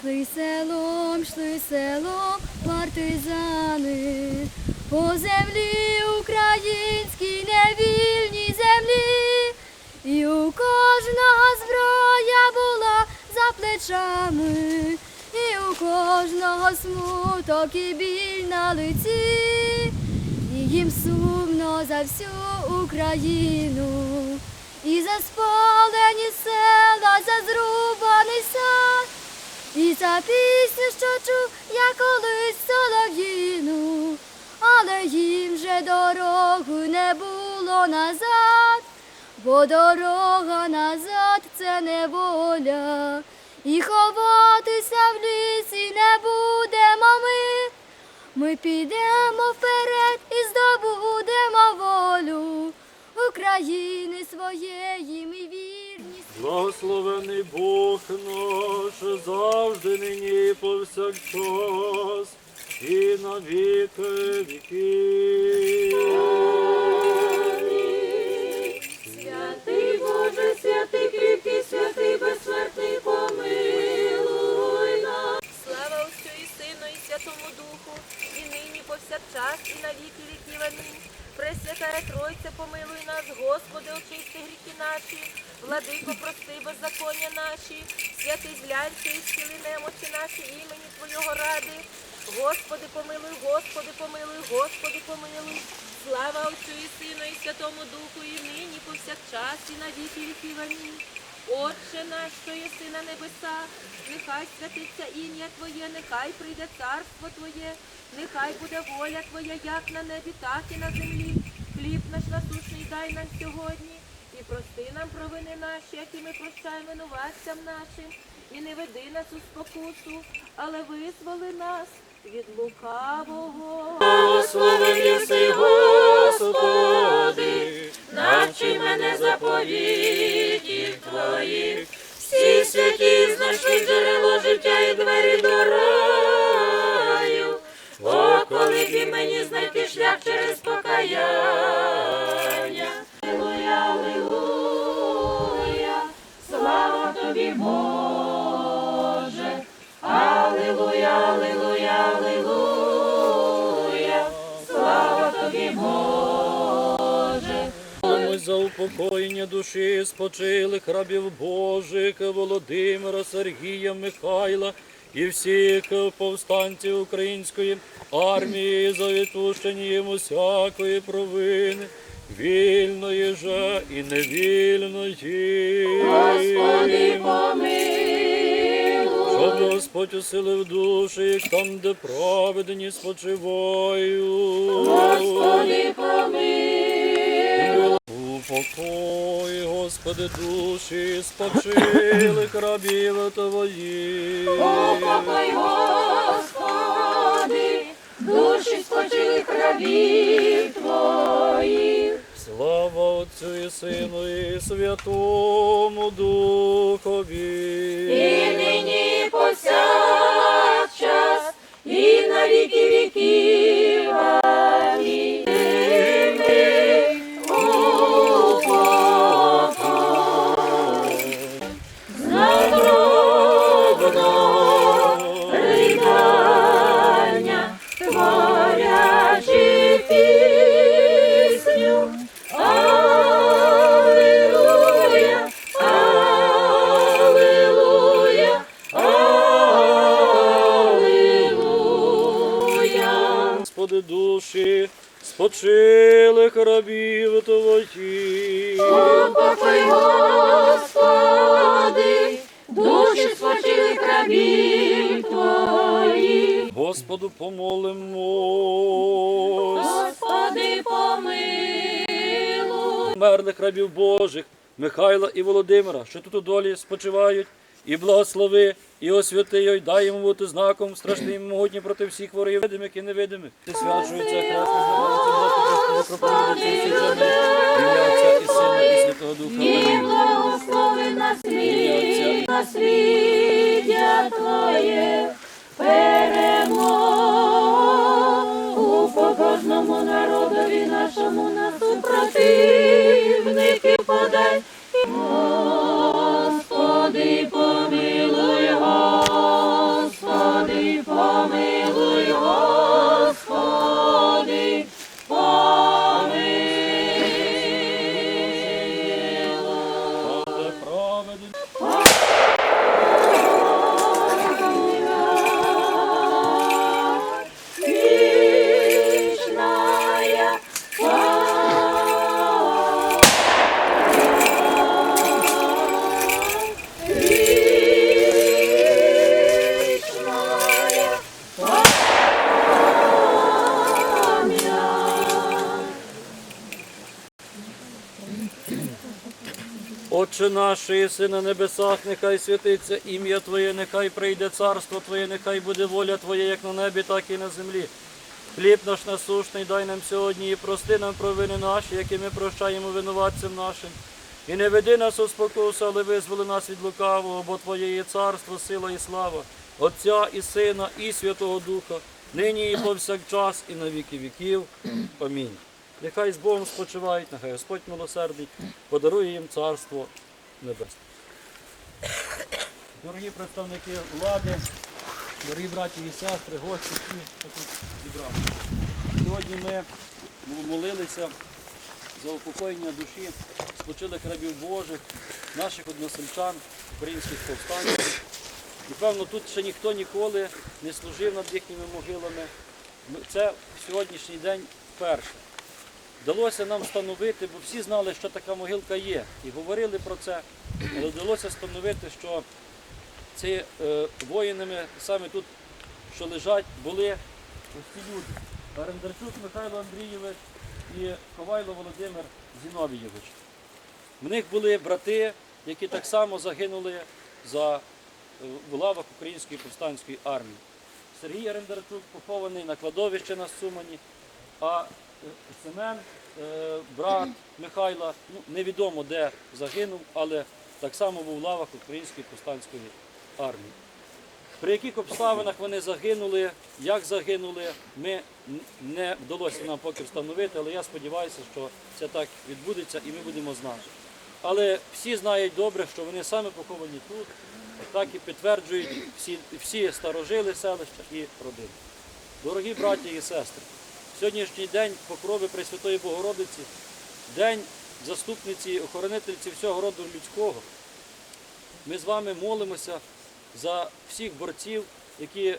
Йшли селом, йшли селом партизани, по землі українській невільній землі, і у кожного зброя була за плечами, і у кожного смуток і біль на лиці, і їм сумно за всю Україну. І за спалені села, за зрубаний сад, і за пісню, що чув я колись солов'їну, але їм же дороги не було назад, бо дорога назад це неволя, і ховатися в лісі не будемо ми. Ми підемо вперед і здобудемо волю України своєї ми. Благословений Бог наш завжди нині повсякчас і на віки віків. Святий Боже, святий кріпкий, святий безсмертний, помилуй нас. Слава Отцю і Сину, і Святому Духу, і нині повсякчас, і на віки віків. Амінь. Пресвятая Тройця, помилуй нас, Господи, очисти гріхи наші, владико, прости беззаконня наші, святий зглянься і зціли немочі наші імені Твого ради. Господи, помилуй, Господи, помилуй, Господи, помилуй. Слава Отцю і Сину, і Святому Духу, і нині повсякчас, і на віки віків. Амінь. Отче наш, що єси на небесах, нехай святиться ім'я Твоє, нехай прийде царство Твоє, нехай буде воля Твоя, як на небі, так і на землі. Наш насущний дай нам сьогодні, і прости нам провини наші, які ми прощаємо винуватцям нашим, і не веди нас у спокусу, але визволи нас від лукавого. Благословен єси, Господи, навчи мене заповітів Твоїх. всі святі знайшли джерело життя і двері до раю. О, коли і мені знайти шлях через покаяння. Аллилуйя, аллилуйя, слава тобі, Боже. Аллилуйя, аллилуйя, аллилуйя, слава тобі, Боже. Молимось за упокоєння душі спочилих рабів Божих Володимира, Сергія, Михайла і всіх повстанців української армії за відпущення їм усякої провини, вільної же і невільної. Господи, помилуй. Щоб Господь усилив душі їх там, де праведні спочивають. Господи, помилуй. Упокой, Господи, душі спочилих рабів Твоїх. Упокой, Господи, душі спочилих рабів Твоїх. Слава Отцю і Сину і Святому Духові. І нині повсякчас, і на віки віків. Мерлих рабів Божих, Михайла і Володимира, що тут у долі спочивають, і благослови, і освяти й дай йому бути знаком страшним і могутнім проти всіх ворогів, видимих і невидимих. Ти свячується хрест, і Сина, і Святого Духа. І благослови наслідя, наслідя Твоє, перемогу по кожному народові нашому на супротивники подай. Господи, помилуй, Господи, помилуй. Господи, Отче наш, єси на небесах, нехай святиться ім'я Твоє, нехай прийде царство Твоє, нехай буде воля Твоя, як на небі, так і на землі. Хліб наш насушний дай нам сьогодні і прости нам провини наші, які ми прощаємо винуватцям нашим. І не веди нас у спокусу, але визволи нас від лукавого, бо Твоє є царство, сила і слава, Отця і Сина, і Святого Духа, нині і повсякчас, і на віки віків. Амінь. Нехай з Богом спочивають, нехай Господь милосердний подарує їм царство небесне. Дорогі представники влади, дорогі браті і сестри, гості, всі, тут зібрали. Сьогодні ми молилися за упокоєння душі спочилих рабів Божих, наших односельчан, українських повстанців. І певно, тут ще ніхто ніколи не служив над їхніми могилами. Це сьогоднішній день вперше. Вдалося нам встановити, бо всі знали, що така могилка є, і говорили про це, але вдалося встановити, що ці е, воїнами саме тут, що лежать, були ось ці люди. Арендарчук Михайло Андрійович і Ковайло Володимир Зіновійович. В них були брати, які так само загинули за, е, в лавах Української повстанської армії. Сергій Арендарчук похований на кладовищі на Сумані, а Семен, е, брат Михайла, ну, невідомо де загинув, але так само був в лавах Української повстанської армії. При яких обставинах вони загинули, як загинули, ми не вдалося нам поки встановити, але я сподіваюся, що це так відбудеться і ми будемо знати. Але всі знають добре, що вони саме поховані тут, так і підтверджують всі, всі старожили селища і родини. Дорогі браті і сестри, сьогоднішній день покрови Пресвятої Богородиці, день заступниці, охоронительці всього роду людського. Ми з вами молимося за всіх борців, які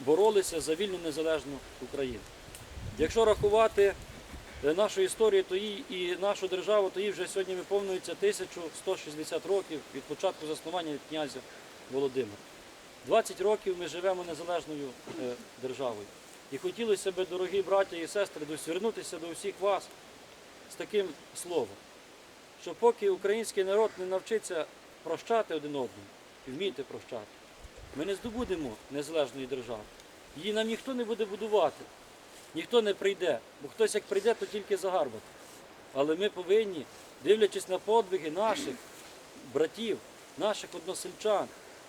боролися за вільну незалежну Україну. Якщо рахувати е, нашу історію, то їй і нашу державу, то їй вже сьогодні виповнюється 1160 років від початку заснування від князя Володимира. 20 років ми живемо незалежною е, державою. І хотілося б, дорогі браті і сестри, звернутися до всіх вас з таким словом, що поки український народ не навчиться прощати один одному і вміти прощати, ми не здобудемо незалежної держави. Її нам ніхто не буде будувати, ніхто не прийде, бо хтось як прийде, то тільки загарбати. Але ми повинні, дивлячись на подвиги наших братів, наших односельчан,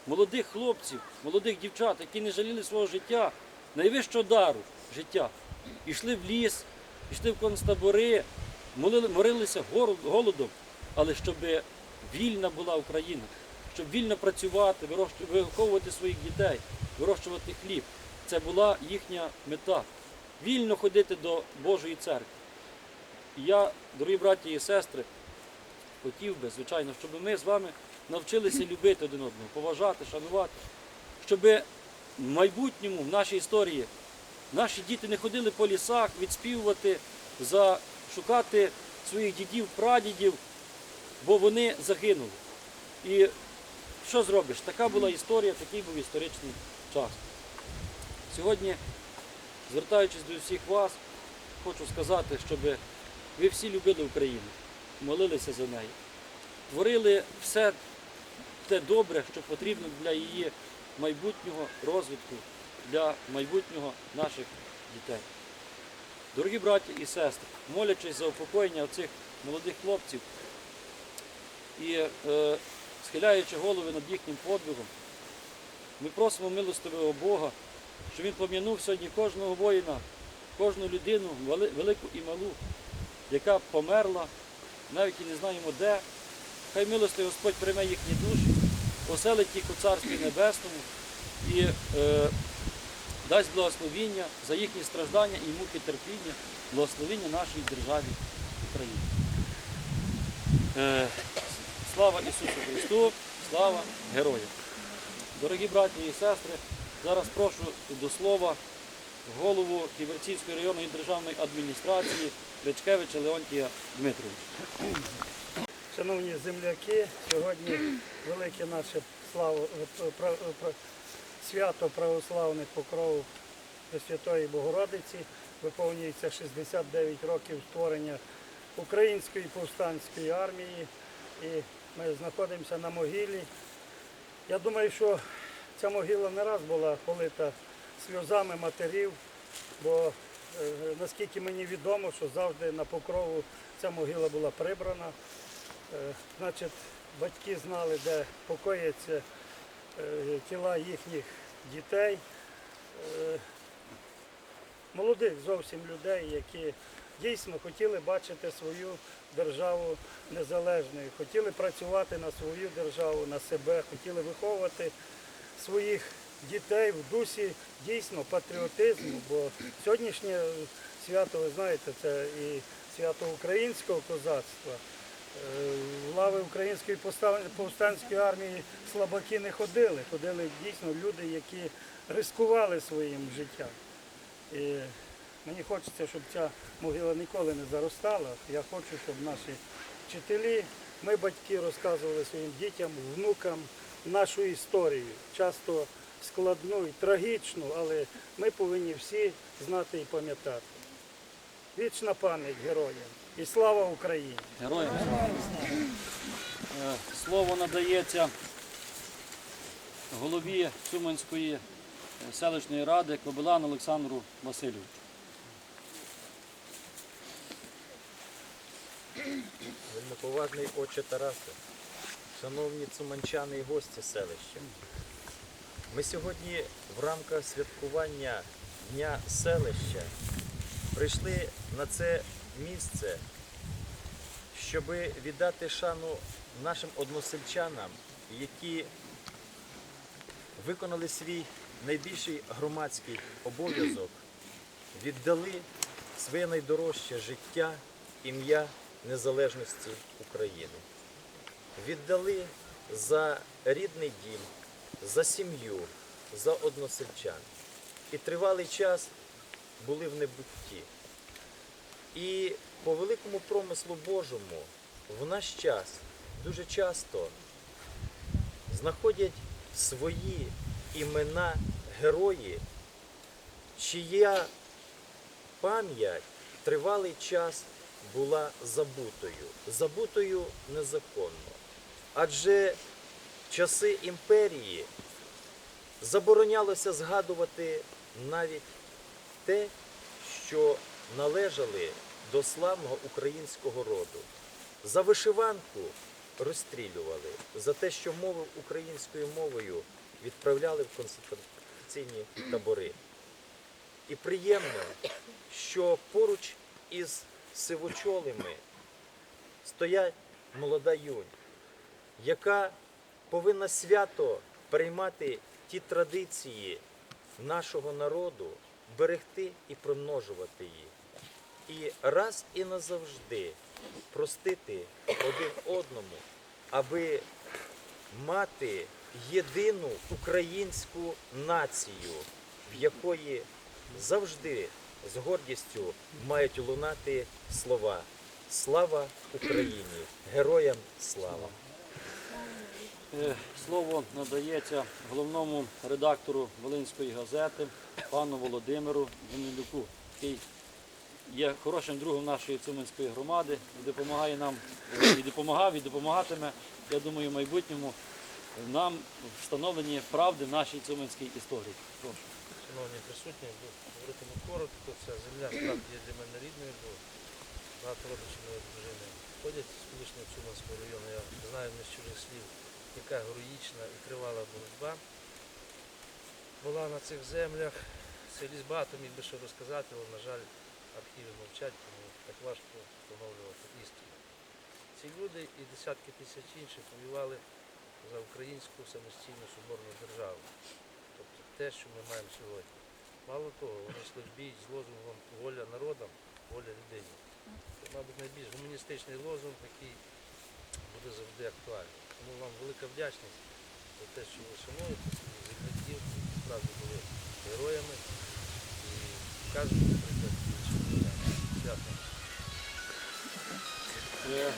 молодих хлопців, молодих дівчат, які не жаліли свого життя, найвищого дару життя. Ішли в ліс, йшли в концтабори, молили, морилися голодом, але щоб вільна була Україна, щоб вільно працювати, виховувати своїх дітей, вирощувати хліб. Це була їхня мета. Вільно ходити до Божої церкви. І я, дорогі браті і сестри, хотів би, звичайно, щоб ми з вами навчилися любити один одного, поважати, шанувати, щоб в майбутньому, в нашій історії, наші діти не ходили по лісах відспівувати, за, шукати своїх дідів, прадідів, бо вони загинули. І що зробиш? Така була історія, такий був історичний час. Сьогодні, звертаючись до всіх вас, хочу сказати, щоб ви всі любили Україну, молилися за неї, творили все те добре, що потрібно для її майбутнього розвитку, для майбутнього наших дітей. Дорогі браті і сестри, молячись за упокоєння цих молодих хлопців і е, схиляючи голови над їхнім подвигом, ми просимо милостивого Бога, щоб Він пом'янув сьогодні кожного воїна, кожну людину, велику і малу, яка померла, навіть і не знаємо де. Хай милостивий Господь прийме їхні душі, оселить їх у Царстві Небесному і е, дасть благословіння за їхні страждання і муки терпіння, благословіння нашій державі Україні. Е, слава Ісусу Христу, слава героям! Дорогі браті і сестри, зараз прошу до слова голову Ківерцівської районної державної адміністрації Речкевича Леонтія Дмитровича. Шановні земляки, сьогодні велике наше свято православних покрову Пресвятої Богородиці. Виповнюється 69 років створення Української повстанської армії. І Ми знаходимося на могилі. Я думаю, що ця могила не раз була полита сльозами матерів, бо е, наскільки мені відомо, що завжди на покрову ця могила була прибрана. Е, Значить, батьки знали, де покояться е, тіла їхніх дітей. Е, Молодих зовсім людей, які дійсно хотіли бачити свою державу незалежною, хотіли працювати на свою державу, на себе, хотіли виховувати своїх дітей в дусі дійсно патріотизму, бо сьогоднішнє свято, ви знаєте, це і свято українського козацтва. Е, лави української повстанської армії слабаки не ходили, ходили дійсно люди, які рискували своїм життям. І мені хочеться, щоб ця могила ніколи не заростала. Я хочу, щоб наші вчителі, ми, батьки, розказували своїм дітям, внукам нашу історію. Часто складну і трагічну, але ми повинні всі знати і пам'ятати. Вічна пам'ять героям і слава Україні! Героям. Е, Слово надається голові Цуманської е, селищної ради Кобилан Олександру Васильовичу. Вельмиповажний отче Тарасе, шановні цуманчани і гості селища. Ми сьогодні в рамках святкування Дня селища прийшли на це місце, щоб віддати шану нашим односельчанам, які виконали свій найбільший громадський обов'язок, віддали своє найдорожче життя, ім'я незалежності України. Віддали за рідний дім, за сім'ю, за односельчан. І тривалий час були в небутті. І по великому промислу Божому в наш час дуже часто знаходять свої імена герої, чия пам'ять тривалий час була забутою, забутою незаконно. Адже часи імперії заборонялося згадувати навіть те, що належали до славного українського роду. За вишиванку розстрілювали, за те, що мовив українською мовою, відправляли в концентраційні табори. І приємно, що поруч із сивочолими стоять молода юнь, яка повинна свято приймати ті традиції нашого народу, берегти і примножувати їх. І раз і назавжди простити один одному, аби мати єдину українську націю, в якої завжди з гордістю мають лунати слова Слава Україні! Героям слава! Е, Слово надається головному редактору Волинської газети пану Володимиру Данилюку, який є хорошим другом нашої Цуманської громади допомагає нам і допомагав, і допомагатиме, я думаю, в майбутньому нам в встановленні правди в нашій Цуманській історії. Прошу. Шановні присутні, говоритиму коротко. Ця земля справді є для мене рідною, бо багато родичів моєї дружини ходять з колишнього Цуманського району. Я знаю не з чужих слів, яка героїчна і тривала боротьба була на цих землях. Селіс багато міг би що розказати, але, на жаль, архіви мовчать, тому так важко встановлювати істину. Ці люди і десятки тисяч інших воювали за українську самостійну соборну державу. Тобто те, що ми маємо сьогодні. Мало того, вони йшли з лозунгом воля народам, воля людині. Це, мабуть, найбільш гуманістичний лозунг, який буде завжди актуальний. Тому вам велика вдячність за те, що ви шануєте своїх земляків, які справді були героями і кажуть, наприклад. Е,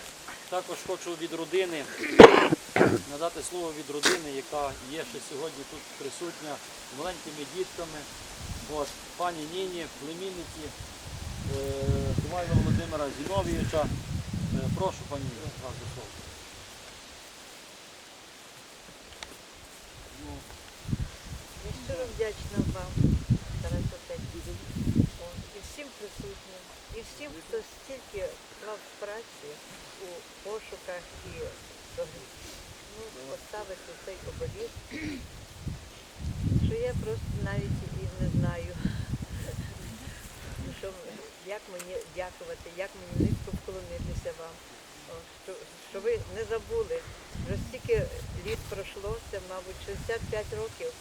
також хочу від родини надати слово від родини, яка є ще сьогодні тут присутня з маленькими дітками. От, пані Ніні, племінниці Дувайла е, Володимира Зіновійовича. Е, прошу пані вас до слова. Ну, Я щиро вдячна вам, Тараса Петрович, і всім присутнім і всім, хто стільки вклав праці у пошуках і ну, поставити цей обеліск, що я просто навіть і не знаю, що, як мені дякувати, як мені низько вклонитися вам. Що, що ви не забули, вже стільки літ пройшло, це, мабуть, 65 років,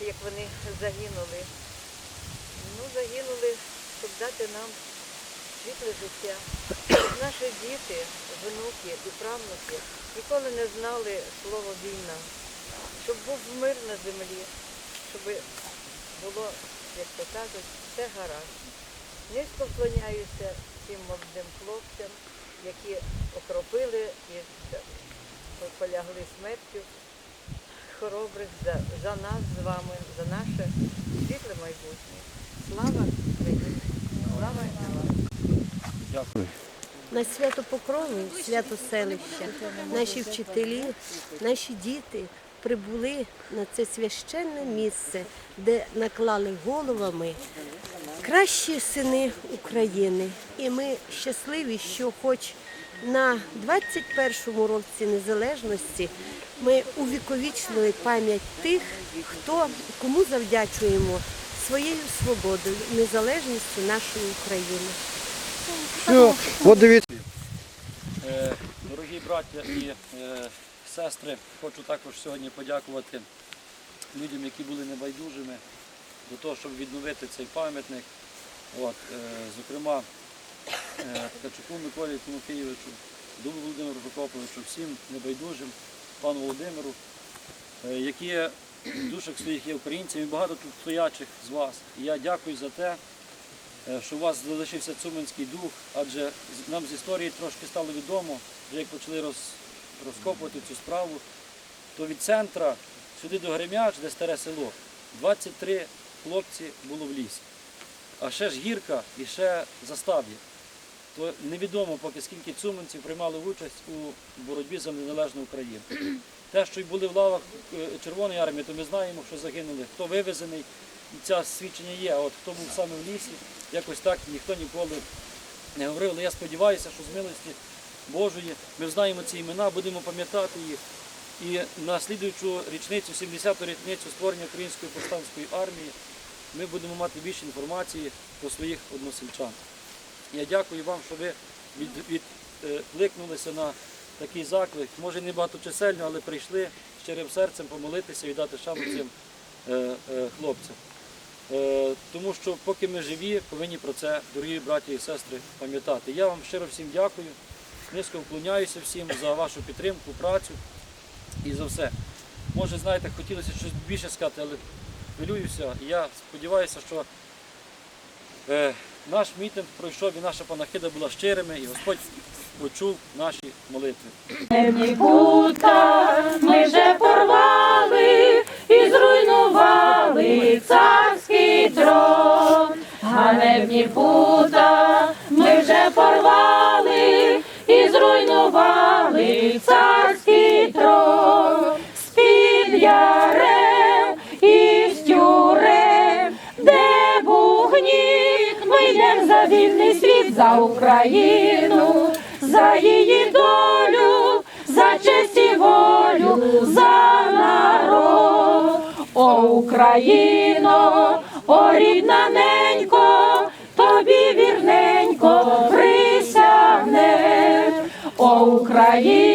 як вони загинули. Ну, загинули, щоб дати нам світле життя. Щоб наші діти, внуки і правнуки ніколи не знали слово війна. Щоб був мир на землі, щоб було, як то кажуть, все гаразд. Низько вклоняюся цим молодим хлопцям, які окропили і полягли смертю хоробрих за, за нас з вами, за наше світле майбутнє. Слава! Дякую. На свято Покрови, свято селища, наші вчителі, наші діти прибули на це священне місце, де наклали головами кращі сини України. І ми щасливі, що хоч на 21-му році незалежності ми увіковічнили пам'ять тих, хто кому завдячуємо своєю свободою, незалежністю нашої України. От дивіться. Е, Дорогі браття і е, сестри, хочу також сьогодні подякувати людям, які були небайдужими до того, щоб відновити цей пам'ятник. От, е, зокрема, Ткачуку Миколі Тимофійовичу, Дубу Володимиру Прокоповичу, всім небайдужим, пану Володимиру, які душах своїх є українцями, і багато тут стоячих з вас. І я дякую за те, е, що у вас залишився цуманський дух, адже нам з історії трошки стало відомо, вже як почали роз, розкопувати цю справу, то від центра сюди до Гремяч, де старе село, 23 хлопці було в лісі. А ще ж гірка і ще застав'я. То невідомо поки скільки цуманців приймали участь у боротьбі за незалежну Україну. Те, що й були в лавах е, Червоної армії, то ми знаємо, що загинули. Хто вивезений, це свідчення є. От хто був саме в лісі, якось так ніхто ніколи не говорив. Але я сподіваюся, що з милості Божої ми знаємо ці імена, будемо пам'ятати їх. І на слідуючу річницю, 70-ту річницю створення Української повстанської армії, ми будемо мати більше інформації про своїх односельчан. Я дякую вам, що ви від- відкликнулися на такий заклик. Може не багаточисельно, але прийшли щирим серцем помолитися і дати шану цим е, е, хлопцям. Е, тому що поки ми живі, повинні про це, дорогі браті і сестри, пам'ятати. Я вам щиро всім дякую, низько вклоняюся всім за вашу підтримку, працю і за все. Може, знаєте, хотілося щось більше сказати, але хвилююся. Я сподіваюся, що е, наш мітинг пройшов і наша панахида була щирими, і Господь почув наші молитви. Пута ми вже порвали і зруйнували царський трон. Ганебні пута ми вже порвали і зруйнували царський трон. З-під ярем і з тюрем, де був ми йдем за вільний світ, за Україну, за її долю, за честь і волю, за народ. О, Україно, о рідна ненько, тобі вірненько присягне. О, Україно,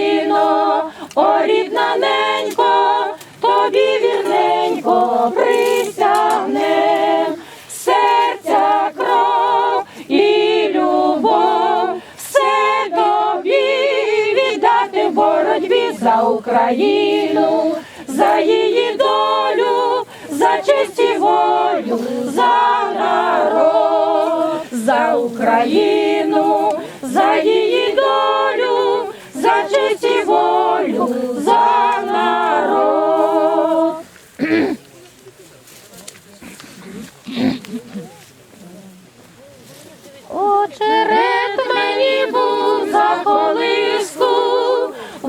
Україну, за її долю, за честь і волю, за народ, за Україну, за її долю, за честь і волю, за народ. Очерет мені був за колиску,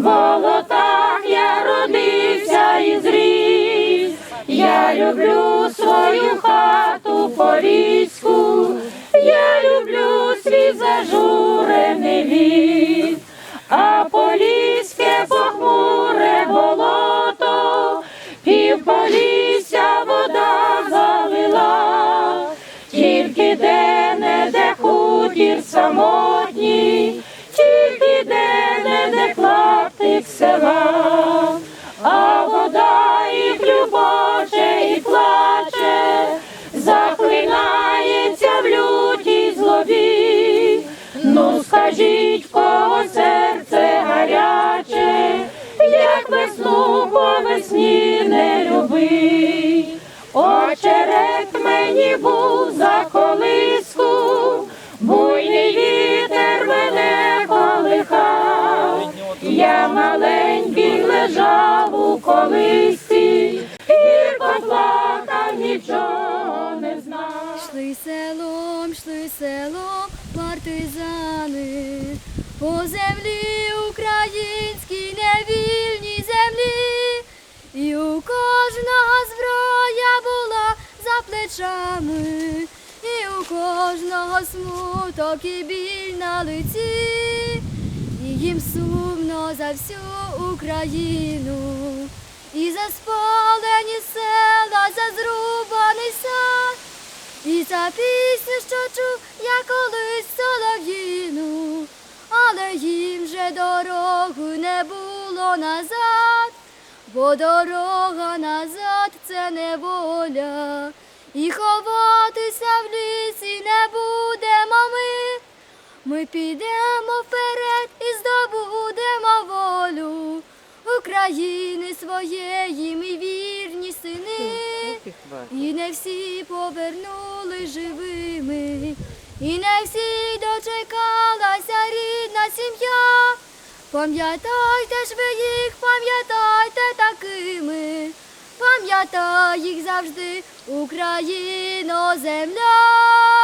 в болотах я родився і зріс. Я люблю свою хату поліську, я люблю свій зажурений ліс, а поліське похмуре болото, півполісся вода залила, тільки де не де хутір самотній, клаптик а вода і хлюбоче, і плаче, захлинається в лютій злобі. Ну скажіть, в кого серце гаряче, як весну по весні не любить. Очерет мені був за колиску, лежав у колисці, гірко плакав, нічого не знав. Йшли селом, йшли селом партизани, по землі українській невільній землі, і у кожного зброя була за плечами, і у кожного смуток і біль на лиці, і за всю Україну. І за спалені села, за зрубаний сад, і за пісню, що чув я колись солов'їну, але їм же дорогу не було назад, бо дорога назад це неволя, і ховатися в лісі не будемо ми. Ми підемо вперед України своєї, ми вірні сини. І не всі повернули живими, і не всі дочекалася рідна сім'я. Пам'ятайте ж ви їх, пам'ятайте такими, пам'ятай їх завжди, Україно, земля.